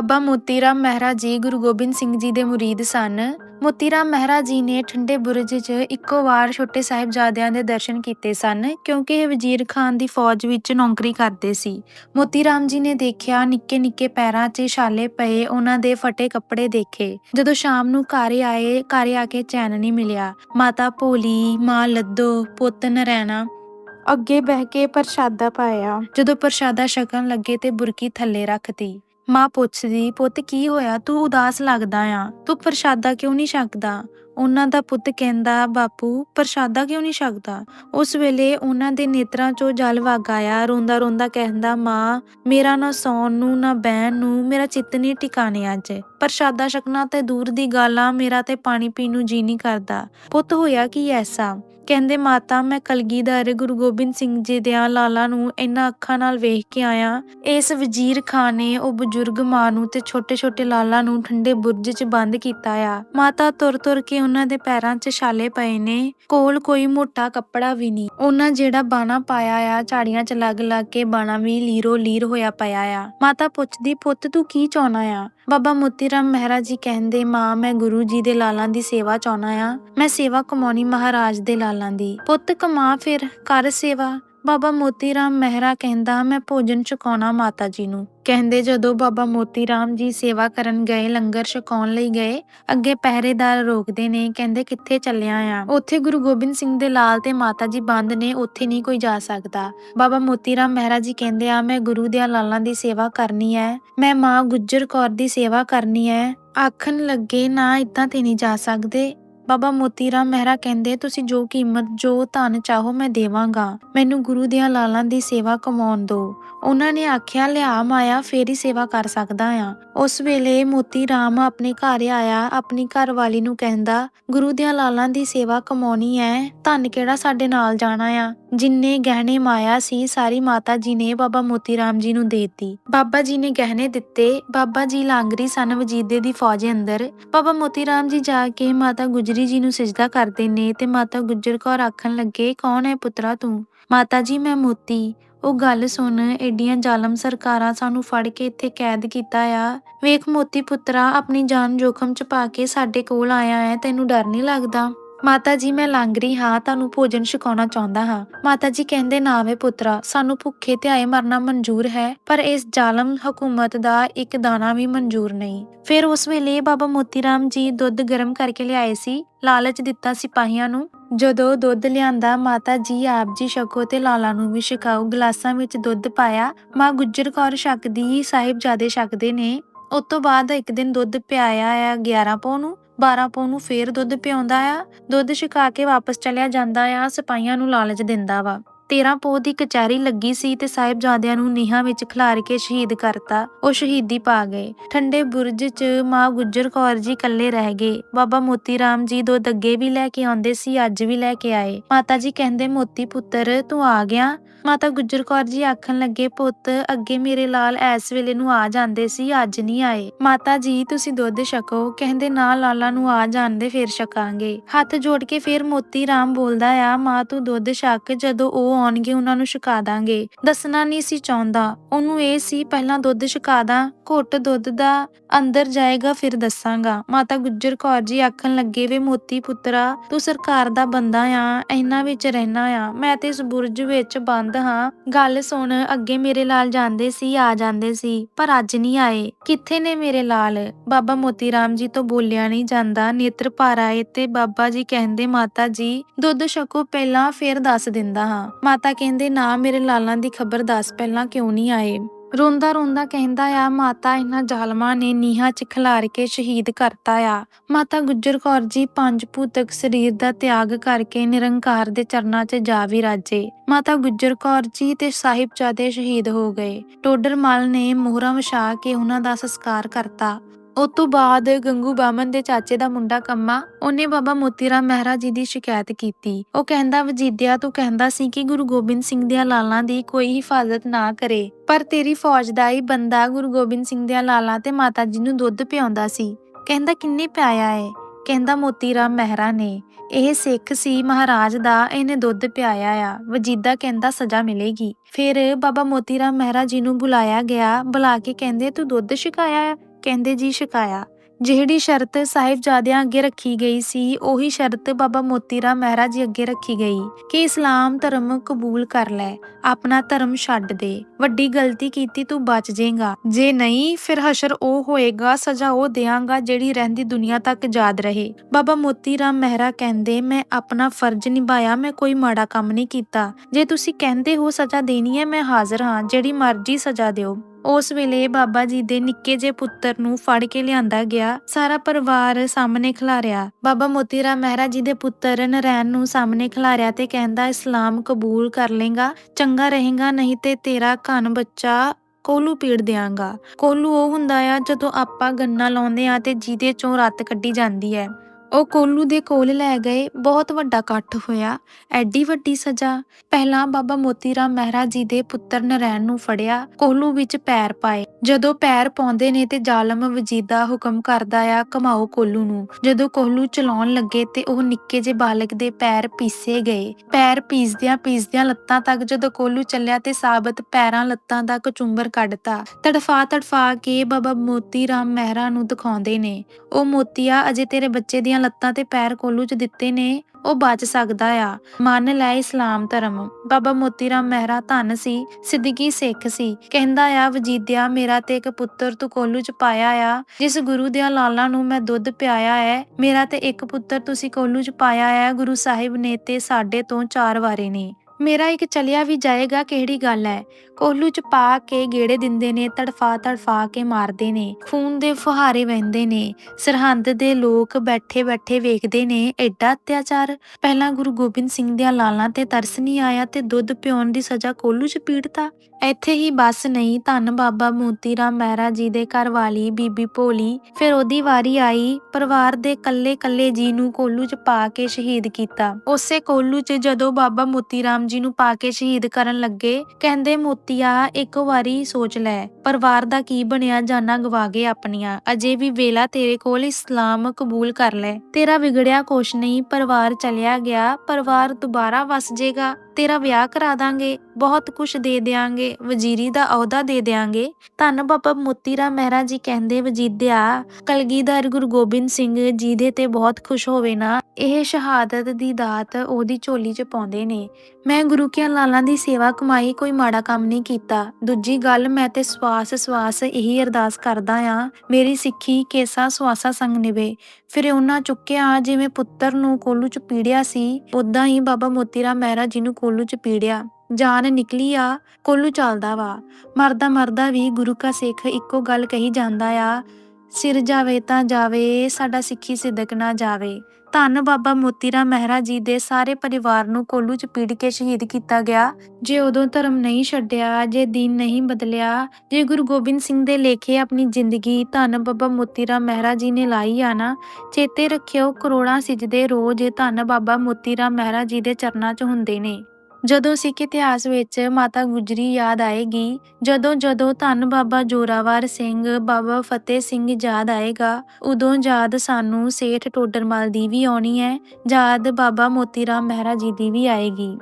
ਬਾਬਾ ਮੋਤੀ ਰਾਮ ਮਹਿਰਾ ਜੀ ਗੁਰੂ ਗੋਬਿੰਦ ਸਿੰਘ ਜੀ ਦੇ ਮੁਰੀਦ ਸਨ। ਮੋਤੀ ਰਾਮ ਮਹਿਰਾ ਜੀ ਨੇ ਠੰਡੇ ਬੁਰਜ 'ਚ ਇੱਕੋ ਵਾਰ ਛੋਟੇ ਸਾਹਿਬਜ਼ਾਦਿਆਂ ਦੇ ਦਰਸ਼ਨ ਕੀਤੇ ਸਨ, ਕਿਉਂਕਿ ਇਹ ਵਜ਼ੀਰ ਖਾਨ ਦੀ ਫੌਜ ਵਿੱਚ ਨੌਕਰੀ ਕਰਦੇ ਸੀ। ਮੋਤੀ ਰਾਮ ਜੀ ਨੇ ਦੇਖਿਆ ਨਿੱਕੇ ਨਿੱਕੇ ਪੈਰਾਂ 'ਚ ਛਾਲੇ ਪਏ ਉਹਨਾਂ ਦੇ ਫਟੇ ਕੱਪੜੇ ਦੇਖੇ। ਜਦੋਂ ਸ਼ਾਮ ਨੂੰ ਘਰ ਆਏ, ਘਰ ਆ ਕੇ ਚੈਨ ਨਹੀਂ ਮਿਲਿਆ। ਮਾਤਾ ਭੋਲੀ, ਮਾਂ ਲੱਦੋ, ਪੁੱਤ ਨਰੈਣਾ ਅੱਗੇ ਬਹਿ ਕੇ ਪ੍ਰਸ਼ਾਦਾ ਪਾਇਆ। ਜਦੋਂ ਪ੍ਰਸ਼ਾਦਾ ਛਕਣ ਲੱਗੇ ਤੇ ਬੁਰਕੀ ਥੱਲੇ ਰੱਖਤੀ ਮਾਂ ਪੁੱਛਦੀ ਪੁੱਤ ਕੀ ਹੋਇਆ? ਤੂੰ ਉਦਾਸ ਲੱਗਦਾ ਆ। ਤੂੰ ਪ੍ਰਸ਼ਾਦਾ ਕਿਉਂ ਨਹੀਂ ਛਕਦਾ? ਉਹਨਾਂ ਦਾ ਪੁੱਤ ਕਹਿੰਦਾ, ਬਾਪੂ, ਪ੍ਰਸ਼ਾਦਾ ਕਿਉਂ ਨਹੀਂ ਛਕਦਾ? ਉਸ ਵੇਲੇ ਉਹਨਾਂ ਦੇ ਨੇਤਰਾਂ 'ਚੋਂ ਜਲ ਵਗ ਆਇਆ ਰੋਂਦਾ ਰੋਂਦਾ ਕਹਿੰਦਾ, ਮਾਂ, ਮੇਰਾ ਨਾ ਸੌਣ ਨੂੰ, ਨਾ ਬਹਿਣ ਨੂੰ, ਮੇਰਾ ਚਿੱਤ ਨਹੀਂ ਟਿਕਾਣੇ ਅੱਜ। ਪ੍ਰਸ਼ਾਦਾ ਛਕਣਾ ਤੇ ਦੂਰ ਦੀ ਗੱਲ ਆ ਮੇਰਾ ਤੇ ਪਾਣੀ ਪੀਣ ਨੂੰ ਜੀ ਨਹੀਂ ਕਰਦਾ। ਪੁੱਤ ਹੋਇਆ ਕੀ ਐਸਾ? ਕਹਿੰਦੇ, ਮਾਤਾ, ਮੈਂ ਕਲਗੀਧਰ ਗੁਰੂ ਗੋਬਿੰਦ ਸਿੰਘ ਜੀ ਦੇ ਲਾਲਾ ਨੂੰ ਇਹਨਾਂ ਅੱਖਾਂ ਨਾਲ ਵੇਖ ਕੇ ਆਇਆ। ਇਸ ਵਜ਼ੀਰ ਖਾਨ ਨੇ ਉਹ ਬਜ਼ੁਰਗ ਮਾਂ ਨੂੰ ਤੇ ਛੋਟੇ-ਛੋਟੇ ਲਾਲਾ ਨੂੰ ਠੰਡੇ ਬੁਰਜ 'ਚ ਬੰਦ ਕੀਤਾ ਆ। ਮਾਤਾ ਤੁਰ-ਤੁਰ ਕੇ ਉਹਨਾਂ ਦੇ ਪੈਰਾਂ 'ਚ ਛਾਲੇ ਪਏ ਨੇ, ਕੋਲ ਕੋਈ ਮੋਟਾ ਕੱਪੜਾ ਵੀ ਨਹੀਂ। ਉਹਨਾਂ ਜਿਹੜਾ ਬਾਣਾ ਪਾਇਆ ਆ, ਝਾੜੀਆਂ 'ਚ ਲੱਗ-ਲੱਗ ਕੇ ਬਾਣਾ ਵੀ ਲੀਰੋ ਲੀਰ ਹੋਇਆ ਪਿਆ ਆ। ਮਾਤਾ ਪੁੱਛਦੀ, ਪੁੱਤ, ਤੂੰ ਕੀ ਚਾਹਨਾ ਆ? ਬਾਬਾ ਮੋਤੀ ਰਾਮ ਮਹਿਰਾ ਜੀ ਕਹਿੰਦੇ, ਮਾਂ, ਮੈਂ ਗੁਰੂ ਜੀ ਦੇ ਲਾਲਾਂ ਦੀ ਸੇਵਾ ਚਾਹਨਾ ਆ। ਮੈਂ ਸੇਵਾ ਕਮਾਉਣੀ ਮਹਾਰਾਜ ਦੇ ਲਾਲਾਂ ਦੀ। ਪੁੱਤ, ਕਮਾ ਫਿਰ, ਕਰ ਸੇਵਾ। ਬਾਬਾ ਮੋਤੀ ਰਾਮ ਮਹਿਰਾ ਕਹਿੰਦਾ, ਮੈਂ ਭੋਜਨ ਚੁਕਾਉਣਾ ਮਾਤਾ ਜੀ ਨੂੰ। ਕਹਿੰਦੇ ਜਦੋਂ ਬਾਬਾ ਮੋਤੀ ਰਾਮ ਜੀ ਸੇਵਾ ਕਰਨ ਗਏ, ਲੰਗਰ ਛਕਾਉਣ ਲਈ ਗਏ, ਅੱਗੇ ਪਹਿਰੇਦਾਰ ਰੋਕਦੇ ਨੇ, ਕਹਿੰਦੇ ਕਿੱਥੇ ਚੱਲਿਆ ਆ? ਉੱਥੇ ਗੁਰੂ ਗੋਬਿੰਦ ਸਿੰਘ ਦੇ ਲਾਲ ਤੇ ਮਾਤਾ ਜੀ ਬੰਦ ਨੇ, ਉੱਥੇ ਨਹੀਂ ਕੋਈ ਜਾ ਸਕਦਾ। ਬਾਬਾ ਮੋਤੀ ਰਾਮ ਮਹਿਰਾ ਜੀ ਕਹਿੰਦੇ ਆ, ਮੈਂ ਗੁਰੂ ਦੇ ਲਾਲਾਂ ਦੀ ਸੇਵਾ ਕਰਨੀ ਹੈ ਮੈਂ ਮਾਂ ਗੁੱਜਰ ਕੌਰ ਦੀ ਸੇਵਾ ਕਰਨੀ ਹੈ ਆਖਣ ਲੱਗੇ, ਨਾ ਇਦਾਂ ਤੇ ਨਹੀਂ ਜਾ ਸਕਦੇ। ਬਾਬਾ ਮੋਤੀ ਰਾਮ ਮਹਿਰਾ ਕਹਿੰਦੇ, ਤੁਸੀਂ ਜੋ ਕੀਮਤ, ਜੋ ਧਨ ਚਾਹੋ ਮੈਂ ਦੇਵਾਂਗਾ। ਮੈਨੂੰ ਗੁਰੂ ਦੀਆਂ ਲਾਲਾਂ ਦੀ ਸੇਵਾ ਕਮਾਉਣ ਦਿਓ। ਉਹਨਾਂ ਨੇ ਆਖਿਆ, ਲਿਆ ਮਾਇਆ, ਫੇਰ ਹੀ ਸੇਵਾ ਕਰ ਸਕਦਾ ਆ। ਉਸ ਵੇਲੇ ਮੋਤੀ ਰਾਮ ਆਪਣੇ ਘਰ ਆਇਆ, ਆਪਣੀ ਘਰਵਾਲੀ ਨੂੰ ਕਹਿੰਦਾ, ਗੁਰੂ ਦੀਆਂ ਲਾਲਾਂ ਦੀ ਸੇਵਾ ਕਮਾਉਣੀ ਐ। ਧਨ ਕਿਹੜਾ ਸਾਡੇ ਨਾਲ ਜਾਣਾ ਆ? ਜਿੰਨੇ ਗਹਿਣੇ ਮਾਇਆ ਸੀ, ਸਾਰੀ ਮਾਤਾ ਜੀ ਨੇ ਬਾਬਾ ਮੋਤੀ ਰਾਮ ਜੀ ਨੂੰ ਦੇਤੀ। ਬਾਬਾ ਜੀ ਨੇ ਗਹਿਣੇ ਦਿੱਤੇ, ਬਾਬਾ ਜੀ ਲਾਂਗਰੀ ਸਨ ਵਜੀਦੇ ਦੀ ਫੌਜ ਅੰਦਰ। ਬਾਬਾ ਮੋਤੀ ਰਾਮ ਜੀ ਜਾ ਕੇ ਮਾਤਾ ਗੁਜਰੀ ਜੀ ਨੂੰ ਸਜਦਾ ਕਰਦੇ ਨੇ ਤੇ ਮਾਤਾ ਗੁਜਰ ਕੌਰ ਆਖਣ ਲੱਗੇ, ਕੌਣ ਹੈ ਪੁੱਤਰਾ ਤੂੰ? ਮਾਤਾ ਜੀ, ਮੈਂ ਮੋਤੀ। ਉਹ ਗੱਲ ਸੁਣ, ਏਡੀਆਂ ਜ਼ਾਲਮ ਸਰਕਾਰਾਂ ਸਾਨੂੰ ਫੜ ਕੇ ਇੱਥੇ ਕੈਦ ਕੀਤਾ ਆ। ਵੇਖ ਮੋਤੀ ਪੁੱਤਰਾ, ਆਪਣੀ ਜਾਨ ਜੋਖਮ ਚ ਪਾ ਕੇ ਸਾਡੇ ਕੋਲ ਆਇਆ ਹੈ, ਤੈਨੂੰ ਡਰ ਨਹੀਂ ਲੱਗਦਾ? ਮਾਤਾ ਜੀ, ਮੈਂ ਲਾਂਗਰੀ ਹਾਂ, ਤੁਹਾਨੂੰ ਭੋਜਨ ਛਕਾਉਣਾ ਚਾਹੁੰਦਾ ਹਾਂ। ਮਾਤਾ ਜੀ ਕਹਿੰਦੇ, ਨਾ ਵੇ ਪੁੱਤਰਾ, ਸਾਨੂੰ ਭੁੱਖੇ ਤੇ ਆਏ ਮਰਨਾ ਮਨਜ਼ੂਰ ਹੈ, ਪਰ ਇਸ ਜ਼ਾਲਮ ਹਕੂਮਤ ਦਾ ਇੱਕ ਦਾਣਾ ਵੀ ਮਨਜ਼ੂਰ ਨਹੀਂ। ਫਿਰ ਉਸ ਵੇਲੇ ਬਾਬਾ ਮੋਤੀ ਰਾਮ ਜੀ ਦੁੱਧ ਗਰਮ ਕਰਕੇ ਲਿਆਏ ਸੀ, ਲਾਲਚ ਦਿੱਤਾ ਸਿਪਾਹੀਆਂ ਨੂੰ। ਜਦੋਂ ਦੁੱਧ ਲਿਆਂਦਾ, ਮਾਤਾ ਜੀ ਆਪ ਜੀ ਛਕੋ ਤੇ ਲਾਲਾ ਨੂੰ ਵੀ ਛਕਾਓ, ਗਲਾਸਾਂ ਵਿੱਚ ਦੁੱਧ ਪਾਇਆ। ਮਾਂ ਗੁੱਜਰ ਕੌਰ ਛਕਦੀ, ਸਾਹਿਬਜ਼ਾਦੇ ਛਕਦੇ ਨੇ। ਉਸ ਤੋਂ ਬਾਅਦ ਇੱਕ ਦਿਨ ਦੁੱਧ ਪਿਆਇਆ ਆ 11 ਪੌ ਨੂੰ। 12 ਪੌ ਨੂੰ ਫੇਰ ਦੁੱਧ ਪਿਆਉਂਦਾ ਆ, ਦੁੱਧ ਛਕਾ ਕੇ ਵਾਪਸ ਚਲਿਆ ਜਾਂਦਾ ਆ, ਸਿਪਾਹੀਆਂ ਨੂੰ ਲਾਲਚ ਦਿੰਦਾ ਵਾ। 13 ਪੌ ਦੀ ਕਚਹਿਰੀ ਲੱਗੀ ਸੀ ਤੇ ਸਾਹਿਬਜ਼ਾਦਿਆਂ ਨੂੰ ਨੀਹਾਂ ਵਿੱਚ ਖਿਲਾਰ ਕੇ ਸ਼ਹੀਦ ਕਰਤਾ, ਉਹ ਸ਼ਹੀਦੀ ਪਾ ਗਏ। ਠੰਡੇ ਬੁਰਜ 'ਚ ਮਾਂ ਗੁੱਜਰ ਕੌਰ ਜੀ ਇਕੱਲੇ ਰਹਿ ਗਏ। ਬਾਬਾ ਮੋਤੀ ਰਾਮ ਜੀ ਦੋ ਦੱਗੇ ਵੀ ਲੈ ਕੇ ਆਉਂਦੇ ਸੀ, ਅੱਜ ਵੀ ਲੈ ਕੇ ਆਏ। ਮਾਤਾ ਜੀ ਕਹਿੰਦੇ, ਮੋਤੀ ਪੁੱਤਰ, ਤੂੰ ਆ ਗਿਆ। ਮਾਤਾ ਗੁੱਜਰ ਕੌਰ ਜੀ ਆਖਣ ਲੱਗੇ, ਪੁੱਤ, ਅੱਗੇ ਮੇਰੇ ਲਾਲ ਐਸ ਵੇਲੇ ਨੂੰ ਆ ਜਾਂਦੇ ਸੀ, ਅੱਜ ਨਹੀਂ ਆਏ। ਮਾਤਾ ਜੀ, ਤੁਸੀਂ ਦੁੱਧ ਛਕੋ। ਕਹਿੰਦੇ, ਨਾ, ਲਾਲਾ ਨੂੰ ਆ ਜਾਂਦੇ ਫੇਰ ਛਕਾਂਗੇ। ਹੱਥ ਜੋੜ ਕੇ ਫੇਰ ਮੋਤੀ ਰਾਮ ਬੋਲਦਾ ਆ, ਮਾਂ, ਤੂੰ ਦੁੱਧ ਛਕ, ਜਦੋਂ ਉਹ ਆਉਣਗੇ, ਉਹਨਾਂ ਨੂੰ ਛਕਾ ਦਾਂਗੇ। ਦੱਸਣਾ ਨਹੀਂ ਸੀ ਚਾਹੁੰਦਾ। ਉਹਨੂੰ ਇਹ ਸੀ, ਪਹਿਲਾਂ ਦੁੱਧ ਛਕਾ ਦਾਂ, ਘੁੱਟ ਦੁੱਧ ਦਾ ਅੰਦਰ ਜਾਏਗਾ, ਫਿਰ ਦੱਸਾਂਗਾ। ਮਾਤਾ ਗੁੱਜਰ ਕੌਰ ਜੀ ਆਖਣ ਲੱਗੇ, ਵੇ ਮੋਤੀ ਪੁੱਤਰਾ, ਤੂੰ ਸਰਕਾਰ ਦਾ ਬੰਦਾ ਆ, ਇਹਨਾਂ ਵਿੱਚ ਰਹਿਣਾ ਆ। ਮੈਂ ਤੇ ਇਸ ਬੁਰਜ ਵਿੱਚ ਬੰਦ ਹਾਂ, ਗੱਲ ਸੁਣ, ਅੱਗੇ ਮੇਰੇ ਲਾਲ ਜਾਂਦੇ ਸੀ, ਆ ਜਾਂਦੇ ਸੀ, ਪਰ ਅੱਜ ਨਹੀਂ ਆਏ। ਕਿੱਥੇ ਨੇ ਮੇਰੇ ਲਾਲ? ਬਾਬਾ ਮੋਤੀ ਰਾਮ ਜੀ ਤੋਂ ਬੋਲਿਆ ਨਹੀਂ ਜਾਂਦਾ। ਨੇਤਰ ਭਾਰ ਆਏ ਤੇ ਬਾਬਾ ਜੀ ਕਹਿੰਦੇ, ਮਾਤਾ ਜੀ, ਦੁੱਧ ਛਕੋ ਪਹਿਲਾਂ, ਫਿਰ ਦੱਸ ਦਿੰਦਾ ਹਾਂ। ਮਾਤਾ ਕਹਿੰਦੇ, ਨਾ, ਮੇਰੇ ਲਾਲਾਂ ਦੀ ਖਬਰ ਦੱਸ, ਪਹਿਲਾਂ ਕਿਉਂ ਨਹੀਂ ਆਏ? ਰੋਂਦਾ ਰੋਂਦਾ ਕਹਿੰਦਾ ਆ, ਮਾਤਾ ਇਹਨਾਂ ਜ਼ਾਲਮਾਂ ਨੇ ਨੀਹਾਂ 'ਚ ਖਿਲਾਰ ਕੇ ਸ਼ਹੀਦ ਕਰਤਾ ਆ। ਮਾਤਾ ਗੁੱਜਰ ਕੌਰ ਜੀ ਪੰਜ ਭੂਤਕ ਸਰੀਰ ਦਾ ਤਿਆਗ ਕਰਕੇ ਨਿਰੰਕਾਰ ਦੇ ਚਰਨਾਂ 'ਚ ਜਾ ਵੀ ਰਾਜੇ ਮਾਤਾ ਗੁੱਜਰ ਕੌਰ ਜੀ ਤੇ ਸਾਹਿਬਜ਼ਾਦੇ ਸ਼ਹੀਦ ਹੋ ਗਏ। ਟੋਡਰਮਲ ਨੇ ਮੋਹਰਾਂ ਵਿਛਾ ਕੇ ਉਹਨਾਂ ਦਾ ਸੰਸਕਾਰ ਕਰਤਾ। ਉਸ ਤੋਂ ਬਾਅਦ ਗੰਗੂ ਬਾਮਨ ਦੇ ਚਾਚੇ ਦਾ ਮੁੰਡਾ ਕੰਮਾ, ਉਹਨੇ ਬਾਬਾ ਮੋਤੀ ਰਾਮ ਮਹਿਰਾ ਜੀ ਦੀ ਸ਼ਿਕਾਇਤ ਕੀਤੀ। ਉਹ ਕਹਿੰਦਾ, ਵਜੀਦਿਆ, ਤੂੰ ਕਹਿੰਦਾ ਸੀ ਕਿ ਗੁਰੂ ਗੋਬਿੰਦ ਸਿੰਘ ਦੇ ਲਾਲਾਂ ਦੀ ਕੋਈ ਹਿਫਾਜ਼ਤ ਨਾ ਕਰੇ। ਪਰ ਤੇਰੀ ਫੌਜ ਦਾ ਹੀ ਬੰਦਾ ਗੁਰੂ ਗੋਬਿੰਦ ਸਿੰਘ ਦੇ ਲਾਲਾਂ ਤੇ ਮਾਤਾ ਜੀ ਨੂੰ ਦੁੱਧ ਪਿਆਉਂਦਾ ਸੀ। ਕਹਿੰਦਾ, ਕਿੰਨੇ ਪਿਆਇਆ ਏ? ਕਹਿੰਦਾ ਮੋਤੀ ਰਾਮ ਮਹਿਰਾ ਨੇ। ਇਹ ਸਿੱਖ ਸੀ, ਮਹਾਰਾਜ ਦਾ, ਇਹਨੇ ਦੁੱਧ ਪਿਆਇਆ ਆ। ਵਜੀਦਾ ਕਹਿੰਦਾ, ਸਜ਼ਾ ਮਿਲੇਗੀ। ਫਿਰ ਬਾਬਾ ਮੋਤੀ ਰਾਮ ਮਹਿਰਾ ਜੀ ਨੂੰ ਬੁਲਾਇਆ ਗਿਆ। ਬੁਲਾ ਕੇ ਕਹਿੰਦੇ, ਤੂੰ ਦੁੱਧ ਛਕਾਇਆ ਕਹਿੰਦੇ ਜੀ ਸ਼ਿਕਾਇਆ ਜਿਹੜੀ ਸ਼ਰਤ ਸਾਹਿਬਜ਼ਾਦਿਆਂ ਅੱਗੇ ਰੱਖੀ ਗਈ ਸੀ, ਉਹੀ ਸ਼ਰਤ ਬਾਬਾ ਮੋਤੀ ਰਾਮ ਮਹਿਰਾ ਜੀ ਅੱਗੇ ਰੱਖੀ ਗਈ ਕਿ ਇਸਲਾਮ ਧਰਮ ਕਬੂਲ ਕਰ ਲੈ, ਆਪਣਾ ਧਰਮ ਛੱਡ ਦੇ। ਵੱਡੀ ਗਲਤੀ ਕੀਤੀ ਤੂੰ ਬਚ ਜਾਏਗਾ। ਜੇ ਨਹੀਂ, ਫਿਰ ਹਸ਼ਰ ਉਹ ਹੋਏਗਾ, ਸਜ਼ਾ ਉਹ ਦੇਵਾਂਗਾ ਜਿਹੜੀ ਰਹਿੰਦੀ ਦੁਨੀਆ ਤੱਕ ਯਾਦ ਰਹੇ। ਬਾਬਾ ਮੋਤੀ ਰਾਮ ਮਹਿਰਾ ਕਹਿੰਦੇ, ਮੈਂ ਆਪਣਾ ਫਰਜ਼ ਨਿਭਾਇਆ, ਮੈਂ ਕੋਈ ਮਾੜਾ ਕੰਮ ਨਹੀਂ ਕੀਤਾ। ਜੇ ਤੁਸੀਂ ਕਹਿੰਦੇ ਹੋ ਸਜ਼ਾ ਦੇਣੀ ਹੈ, ਮੈਂ ਹਾਜ਼ਰ ਹਾਂ। ਜਿਹੜੀ ਮਰਜ਼ੀ ਸਜ਼ਾ ਦਿਓ। ਉਸ ਵੇਲੇ ਬਾਬਾ ਜੀ ਦੇ ਨਿੱਕੇ ਜਿਹੇ ਪੁੱਤਰ ਨੂੰ ਫੜ ਕੇ ਲਿਆਂਦਾ ਗਿਆ। ਸਾਰਾ ਪਰਿਵਾਰ ਸਾਹਮਣੇ ਖਿਲਾਰਿਆ। ਬਾਬਾ ਮੋਤੀ ਰਾਮ ਮਹਿਰਾ ਜੀ ਦੇ ਪੁੱਤਰ ਨਰੈਣ ਨੂੰ ਸਾਹਮਣੇ ਖਿਲਾਰਿਆ ਤੇ ਕਹਿੰਦਾ, ਇਸਲਾਮ ਕਬੂਲ ਕਰ ਲੇਗਾ। ਚੰਗਾ ਰਹੇਗਾ, ਨਹੀਂ ਤੇ ਤੇਰਾ ਘਨ ਬੱਚਾ ਕੋਲੂ ਪੀੜ ਦਿਆਂਗਾ। ਕੋਲੂ ਉਹ ਹੁੰਦਾ ਆ ਜਦੋਂ ਆਪਾਂ ਗੰਨਾ ਲਾਉਂਦੇ ਆ ਤੇ ਜਿਹਦੇ ਚੋਂ ਰੱਤ ਕੱਢੀ ਜਾਂਦੀ ਹੈ। ਉਹ ਕੋਲੂ ਦੇ ਕੋਲ ਲੈ ਗਏ। ਬਹੁਤ ਵੱਡਾ ਇਕੱਠ ਹੋਇਆ। ਐਡੀ ਵੱਡੀ ਸਜ਼ਾ। ਪਹਿਲਾਂ ਬਾਬਾ ਮੋਤੀ ਰਾਮ ਮਹਿਰਾ ਜੀ ਦੇ ਪੁੱਤਰ ਨਰੈਣ ਨੂੰ ਫੜਿਆ। ਕੋਲੂ ਵਿੱਚ ਪੈਰ ਪਾਏ। ਜਦੋਂ ਪੈਰ ਪਾਉਂਦੇ ਨੇ ਤੇ ਜ਼ਾਲਮ ਵਜੀਦਾ ਹੁਕਮ ਕਰਦਾ ਆ ਕਮਾਓ ਕੋਲੂ ਨੂੰ। ਜਦੋਂ ਕੋਲੂ ਚਲਾਉਣ ਲੱਗੇ ਤੇ ਉਹ ਨਿੱਕੇ ਜਿਹੇ ਬਾਲਕ ਦੇ ਪੈਰ ਪੀਸੇ ਗਏ। ਪੈਰ ਪੀਸਦਿਆਂ ਪੀਸਦਿਆਂ ਲੱਤਾਂ ਤੱਕ ਜਦੋਂ ਕੋਲੂ ਚੱਲਿਆ ਤੇ ਸਾਬਤ ਪੈਰਾਂ ਲੱਤਾਂ ਦਾ ਕਚੁੰਬਰ ਕੱਢਤਾ। ਤੜਫਾ ਤੜਫਾ ਕੇ ਬਾਬਾ ਮੋਤੀ ਰਾਮ ਮਹਿਰਾ ਨੂੰ ਦਿਖਾਉਂਦੇ ਨੇ। ਉਹ ਮੋਤੀਆ, ਅਜੇ ਤੇਰੇ ਬੱਚੇ ਦੀਆਂ ਲੱਤਾਂ ਤੇ ਪੈਰ ਕੋਲੂ 'ਚ ਦਿੱਤੇ ਨੇ, ਉਹ ਬਚ ਸਕਦਾ ਆ। ਮੰਨ ਲੈ ਇਸਲਾਮ ਧਰਮ। ਬਾਬਾ ਮੋਤੀ ਰਾਮ ਮਹਿਰਾ ਧਨ ਸੀ ਸਿੱਦਗੀ ਸਿੱਖ ਸੀ। ਕਹਿੰਦਾ ਆ, ਵਜੀਦਿਆ, ਮੇਰਾ ਤੇ ਇੱਕ ਪੁੱਤਰ ਤੂੰ ਕੋਲੂ 'ਚ ਪਾਇਆ ਆ। ਜਿਸ ਗੁਰੂ ਦਿਆਂ ਲਾਲਾਂ ਨੂੰ ਮੈਂ ਦੁੱਧ ਪਿਆਇਆ ਹੈ ਮੇਰਾ ਤੇ ਇੱਕ ਪੁੱਤਰ ਤੁਸੀਂ ਕੋਲੂ 'ਚ ਪਾਇਆ ਹੈ ਗੁਰੂ ਸਾਹਿਬ ਨੇ ਤੇ ਸਾਡੇ ਤੋਂ ਚਾਰ ਵਾਰੇ ਨੇ। ਮੇਰਾ ਇੱਕ ਚਲਿਆ ਵੀ ਜਾਏਗਾ ਕਿਹੜੀ ਗੱਲ ਹੈ ਕੋਲੂ ਚ ਪਾ ਕੇ ਗੇੜੇ ਦਿੰਦੇ ਨੇ, ਤੜਫਾ ਤੜਫਾ ਕੇ ਮਾਰਦੇ ਨੇ, ਖੂਨ ਦੇ ਫੁਹਾਰੇ ਵਹਿੰਦੇ ਨੇ, ਸਰਹੰਦ ਦੇ ਲੋਕ ਬੈਠੇ ਬੈਠੇ ਵੇਖਦੇ ਨੇ ਐਡਾ ਅਤਿਆਚਾਰ। ਪਹਿਲਾਂ ਗੁਰੂ ਗੋਬਿੰਦ ਸਿੰਘ ਦੀਆਂ ਲਾਲਾਂ ਤੇ ਤਰਸ ਨਹੀਂ ਆਇਆ ਤੇ ਦੁੱਧ ਪਿਉਣ ਦੀ ਸਜ਼ਾ ਕੋਲੂ ਚ ਪੀੜਤਾ। ਇੱਥੇ ਹੀ ਬਸ ਨਹੀਂ, ਧੰਨ ਬਾਬਾ ਮੋਤੀ ਰਾਮ ਮਹਿਰਾ ਜੀ ਦੇ ਘਰ ਵਾਲੀ ਬੀਬੀ ਭੋਲੀ, ਫਿਰ ਉਹਦੀ ਵਾਰੀ ਆਈ, ਪਰਿਵਾਰ ਦੇ ਕੱਲੇ ਕੱਲੇ ਜੀ ਨੂੰ ਕੋਲੂ ਚ ਪਾ ਕੇ ਸ਼ਹੀਦ ਕੀਤਾ। ਉਸੇ ਕੋਹਲੂ ਚ ਜਦੋਂ ਬਾਬਾ ਮੋਤੀ ਰਾਮ ਜੀ ਨੂੰ ਪਾ ਕੇ ਸ਼ਹੀਦ ਕਰਨ ਲੱਗੇ, ਕਹਿੰਦੇ, ਮੋਤੀਆ, ਇੱਕ ਵਾਰੀ ਸੋਚ ਲੈ, ਪਰਿਵਾਰ ਦਾ ਕੀ ਬਣਿਆ ਜਾਨਾਂ ਗਵਾ ਗਏ ਆਪਣੀਆਂ, ਅਜੇ ਵੀ ਵੇਲਾ ਤੇਰੇ ਕੋਲ ਇਸਲਾਮ ਕਬੂਲ ਕਰ ਲੈ। ਤੇਰਾ ਵਿਗੜਿਆ ਕੁਛ ਨਹੀਂ, ਪਰਿਵਾਰ ਚਲਿਆ ਗਿਆ, ਪਰਿਵਾਰ ਦੁਬਾਰਾ ਵਸ ਜੇਗਾ। ਤੇਰਾ ਵਿਆਹ ਕਰਾ ਦਾਂਗੇ, ਬਹੁਤ ਕੁਝ ਦੇ ਦਿਆਂਗੇ, ਵਜ਼ੀਰੀ ਦਾ ਅਹੁਦਾ ਦੇ ਦਿਆਂਗੇ। ਧੰਨ ਬਾਬਾ ਮੋਤੀ ਰਾਮ ਮਹਿਰਾ ਜੀ ਕਹਿੰਦੇ ਵਜੀਦਿਆ ਕਲਗੀਧਰ ਗੁਰੂ ਗੋਬਿੰਦ ਸਿੰਘ ਜੀ ਦੇ ਤੇ ਬਹੁਤ ਖੁਸ਼ ਹੋਵੇ ਨਾ, ਇਹ ਸ਼ਹਾਦਤ ਦੀ ਦਾਤ ਉਹਦੀ ਝੋਲੀ 'ਚ ਪਾਉਂਦੇ ਨੇ। ਮੈਂ ਗੁਰੂ ਕਿਆਂ ਲਾਲਾਂ ਦੀ ਸੇਵਾ ਕਮਾਈ, ਕੋਈ ਮਾੜਾ ਕੰਮ ਨਹੀਂ ਕੀਤਾ। ਦੂਜੀ ਗੱਲ, ਮੈਂ ਤੇ ਸਵਾਸ ਸਵਾਸ ਇਹੀ ਅਰਦਾਸ ਕਰਦਾ ਆ, ਮੇਰੀ ਸਿੱਖੀ ਕੇਸਾ ਸਵਾਸਾ ਸੰਗ ਨਿਵੇ ਫਿਰ ਉਹਨਾਂ ਚੁੱਕਿਆ, ਜਿਵੇਂ ਪੁੱਤਰ ਨੂੰ ਕੋਲੂ 'ਚ ਪੀੜਿਆ ਸੀ ਉਦਾਂ ਹੀ ਬਾਬਾ ਮੋਤੀ ਰਾਮ ਮਹਿਰਾ ਜੀ ਨੂੰ ਕੋਲੂ 'ਚ ਪੀੜਿਆ, ਜਾਨ ਨਿਕਲੀ ਆ, ਕੋਲੂ ਚੱਲਦਾ ਵਾ। ਮਰਦਾ ਮਰਦਾ ਵੀ ਗੁਰੂ ਕਾ ਸਿੱਖ ਇੱਕੋ ਗੱਲ ਕਹੀ ਜਾਂਦਾ ਆ, ਸਿਰ ਜਾਵੇ ਤਾਂ ਜਾਵੇ, ਸਾਡਾ ਸਿੱਖੀ ਸਿਦਕ ਨਾ ਜਾਵੇ। ਧੰਨ ਬਾਬਾ ਮੋਤੀ ਰਾਮ ਮਹਿਰਾ ਜੀ ਦੇ ਸਾਰੇ ਪਰਿਵਾਰ ਨੂੰ ਕੋਲੂ ਚ ਪੀੜ ਕੇ ਸ਼ਹੀਦ ਕੀਤਾ ਗਿਆ। ਜੇ ਉਦੋਂ ਧਰਮ ਨਹੀਂ ਛੱਡਿਆ, ਜੇ ਦੀਨ ਨਹੀਂ ਬਦਲਿਆ, ਜੇ ਗੁਰੂ ਗੋਬਿੰਦ ਸਿੰਘ ਦੇ ਲੇਖੇ ਆਪਣੀ ਜ਼ਿੰਦਗੀ ਧੰਨ ਬਾਬਾ ਮੋਤੀ ਰਾਮ ਮਹਿਰਾ ਜੀ ਨੇ ਲਾਈ ਆ ਨਾ, ਚੇਤੇ ਰੱਖਿਓ ਕਰੋੜਾਂ ਸਿਜਦੇ ਰੋਜ਼ ਧੰਨ ਬਾਬਾ ਮੋਤੀ ਰਾਮ ਮਹਿਰਾ ਜੀ ਦੇ ਚਰਨਾਂ 'ਚ ਹੁੰਦੇ ਨੇ। ਜਦੋਂ ਸਿੱਖ ਇਤਿਹਾਸ ਵਿੱਚ ਮਾਤਾ ਗੁਜਰੀ ਯਾਦ ਆਏਗੀ, ਜਦੋਂ ਜਦੋਂ ਧੰਨ ਬਾਬਾ ਜੋਰਾਵਰ ਸਿੰਘ, ਬਾਬਾ ਫਤਿਹ ਸਿੰਘ ਯਾਦ ਆਏਗਾ, ਉਦੋਂ ਯਾਦ ਸਾਨੂੰ ਸੇਠ ਟੋਡਰਮਲ ਦੀ ਵੀ ਆਉਣੀ ਹੈ, ਯਾਦ ਬਾਬਾ ਮੋਤੀ ਰਾਮ ਮਹਿਰਾ ਜੀ ਦੀ ਵੀ ਆਏਗੀ।